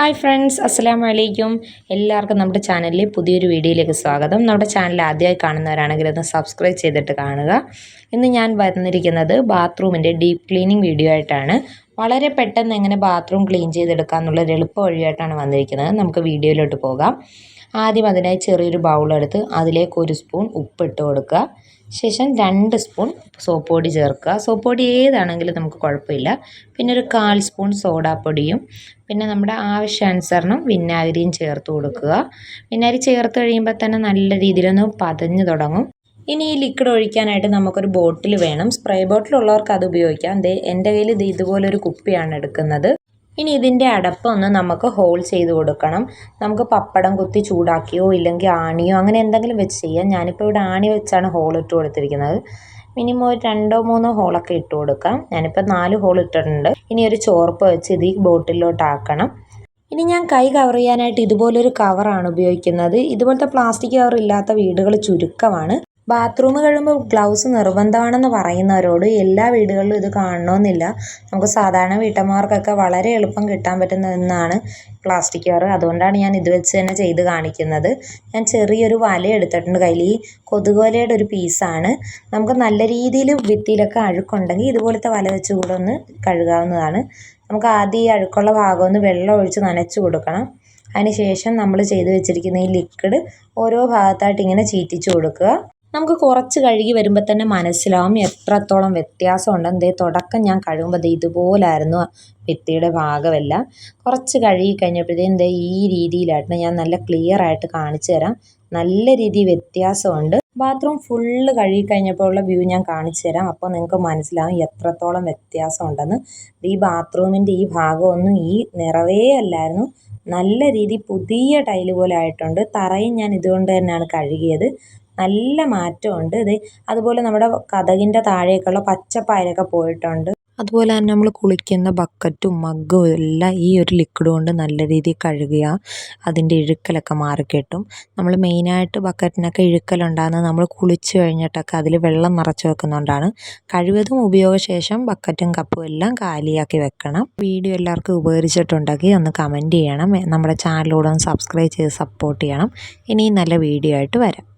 Hi friends അസ്സാം വലൈക്കും എല്ലാവർക്കും നമ്മുടെ ചാനലിലെ പുതിയൊരു വീഡിയോയിലേക്ക് സ്വാഗതം. നമ്മുടെ ചാനൽ ആദ്യമായി കാണുന്നവരാണെങ്കിൽ ഒന്ന് സബ്സ്ക്രൈബ് ചെയ്തിട്ട് കാണുക. ഇന്ന് ഞാൻ വന്നിരിക്കുന്നത് ബാത്റൂമിന്റെ ഡീപ്പ് ക്ലീനിങ് വീഡിയോ ആയിട്ടാണ്. വളരെ പെട്ടെന്ന് എങ്ങനെ ബാത്റൂം ക്ലീൻ ചെയ്തെടുക്കാമെന്നുള്ളൊരു എളുപ്പ വഴിയായിട്ടാണ് വന്നിരിക്കുന്നത്. നമുക്ക് വീഡിയോയിലോട്ട് പോകാം. ആദ്യം അതിനായി ചെറിയൊരു ബൗളെടുത്ത് അതിലേക്ക് ഒരു സ്പൂൺ ഉപ്പിട്ട് കൊടുക്കുക. ശേഷം രണ്ട് സ്പൂൺ സോപ്പ് പൊടി ചേർക്കുക. സോപ്പ് പൊടി ഏതാണെങ്കിലും നമുക്ക് കുഴപ്പമില്ല. പിന്നെ ഒരു കാൽ സ്പൂൺ സോഡാപ്പൊടിയും പിന്നെ നമ്മുടെ ആവശ്യാനുസരണം വിനാഗിരിയും ചേർത്ത് കൊടുക്കുക. വിനാഗിരി ചേർത്ത് കഴിയുമ്പോൾ തന്നെ നല്ല രീതിയിലൊന്ന് പതഞ്ഞു തുടങ്ങും. ഇനി ഈ ലിക്വിഡ് ഒഴിക്കാനായിട്ട് നമുക്കൊരു ബോട്ടിൽ വേണം. സ്പ്രേ ബോട്ടിലുള്ളവർക്ക് അത് ഉപയോഗിക്കാം. എന്റെ കയ്യിൽ ഇത് ഇതുപോലൊരു കുപ്പിയാണ് എടുക്കുന്നത്. ഇനി ഇതിന്റെ അടപ്പ് ഒന്ന് നമുക്ക് ഹോൾ ചെയ്ത് കൊടുക്കണം. നമുക്ക് പപ്പടം കുത്തി ചൂടാക്കിയോ ഇല്ലെങ്കിൽ ആണിയോ അങ്ങനെ എന്തെങ്കിലും വെച്ച് ചെയ്യാം. ഞാനിപ്പോൾ ഇവിടെ ആണി വെച്ചാണ് ഹോൾ ഇട്ട് കൊടുത്തിരിക്കുന്നത്. മിനിമം ഒരു രണ്ടോ മൂന്നോ ഹോളൊക്കെ ഇട്ട് കൊടുക്കാം. ഞാനിപ്പോൾ നാല് ഹോൾ ഇട്ടിട്ടുണ്ട്. ഇനി ഒരു ചോർപ്പ് വെച്ച് ഇത് ഈ ബോട്ടിലോട്ടാക്കണം ഇനി ഞാൻ കൈ കവർ ചെയ്യാനായിട്ട് ഇതുപോലൊരു കവറാണ് ഉപയോഗിക്കുന്നത്. ഇതുപോലത്തെ പ്ലാസ്റ്റിക് കവർ ഇല്ലാത്ത വീടുകൾ ചുരുക്കമാണ്. ബാത്റൂം കഴിയുമ്പോൾ ഗ്ലൗസ് നിർബന്ധമാണെന്ന് പറയുന്നവരോട് എല്ലാ വീടുകളിലും ഇത് കാണണമെന്നില്ല നമുക്ക് സാധാരണ വീട്ടമ്മമാർക്കൊക്കെ വളരെ എളുപ്പം കിട്ടാൻ പറ്റുന്ന ഒന്നാണ് പ്ലാസ്റ്റിക് കവർ അതുകൊണ്ടാണ് ഞാൻ ഇത് വെച്ച് തന്നെ ചെയ്ത് കാണിക്കുന്നത്. ഞാൻ ചെറിയൊരു വല എടുത്തിട്ടുണ്ട് കയ്യിൽ ഈ കൊതുക് വലയുടെ ഒരു പീസാണ് നമുക്ക് നല്ല രീതിയിൽ ഭിത്തിയിലൊക്കെ അഴുക്കുണ്ടെങ്കിൽ ഇതുപോലത്തെ വല വെച്ച് കൂടെ ഒന്ന് കഴുകാവുന്നതാണ്. നമുക്ക് ആദ്യം ഈ അഴുക്കുള്ള ഭാഗം ഒന്ന് വെള്ളം ഒഴിച്ച് നനച്ച് കൊടുക്കണം. അതിനുശേഷം നമ്മൾ ചെയ്ത് വെച്ചിരിക്കുന്ന ഈ ലിക്വിഡ് ഓരോ ഭാഗത്തായിട്ട് ഇങ്ങനെ ചീറ്റിച്ച് കൊടുക്കുക. നമുക്ക് കുറച്ച് കഴുകി വരുമ്പോൾ തന്നെ മനസ്സിലാവും എത്രത്തോളം വ്യത്യാസമുണ്ട്. എന്തേ തുടക്കം ഞാൻ കഴുകുമ്പോൾ ദേ ഇതുപോലായിരുന്നു ഭിത്തിയുടെ ഭാഗമെല്ലാം. കുറച്ച് കഴുകി കഴിഞ്ഞപ്പോഴത്തേക്കും ദേ ഈ രീതിയിലായിട്ട് ഞാൻ നല്ല ക്ലിയർ ആയിട്ട് കാണിച്ചു തരാം. നല്ല രീതിയിൽ വ്യത്യാസമുണ്ട്. ബാത്റൂം ഫുള്ള് കഴുകി കഴിഞ്ഞപ്പോഴുള്ള വ്യൂ ഞാൻ കാണിച്ചു തരാം. അപ്പോൾ നിങ്ങൾക്ക് മനസ്സിലാവും എത്രത്തോളം വ്യത്യാസം ഉണ്ടെന്ന് ഈ ബാത്റൂമിന്റെ ഈ ഭാഗമൊന്നും ഈ നിറവേ അല്ലായിരുന്നു. നല്ല രീതി പുതിയ ടൈൽ പോലെ ആയിട്ടുണ്ട്. തറയും ഞാൻ ഇതുകൊണ്ട് തന്നെയാണ് കഴുകിയത്. നല്ല മാറ്റമുണ്ട്. ഇത് അതുപോലെ നമ്മുടെ കഥകിന്റെ താഴേക്കുള്ള പച്ചപ്പായലൊക്കെ പോയിട്ടുണ്ട്. അതുപോലെ തന്നെ നമ്മൾ കുളിക്കുന്ന ബക്കറ്റും മഗ്ഗും എല്ലാം ഈ ഒരു ലിക്വിഡ് കൊണ്ട് നല്ല രീതിയിൽ കഴുകുക. അതിന്റെ ഇഴുക്കലൊക്കെ മാറിക്കിട്ടും നമ്മൾ മെയിനായിട്ട് ബക്കറ്റിനൊക്കെ ഇഴുക്കലുണ്ടാകുന്നത് നമ്മൾ കുളിച്ച് കഴിഞ്ഞിട്ടൊക്കെ അതിൽ വെള്ളം നിറച്ച് വെക്കുന്നതുകൊണ്ടാണ് കഴിവതും ഉപയോഗശേഷം ബക്കറ്റും കപ്പും എല്ലാം കാലിയാക്കി വെക്കണം. വീഡിയോ എല്ലാവർക്കും ഉപകരിച്ചിട്ടുണ്ടെങ്കിൽ ഒന്ന് കമന്റ് ചെയ്യണം. നമ്മുടെ ചാനലിലൂടെ ഒന്ന് സബ്സ്ക്രൈബ് ചെയ്ത് സപ്പോർട്ട് ചെയ്യണം. ഇനിയും നല്ല വീഡിയോ ആയിട്ട് വരാം.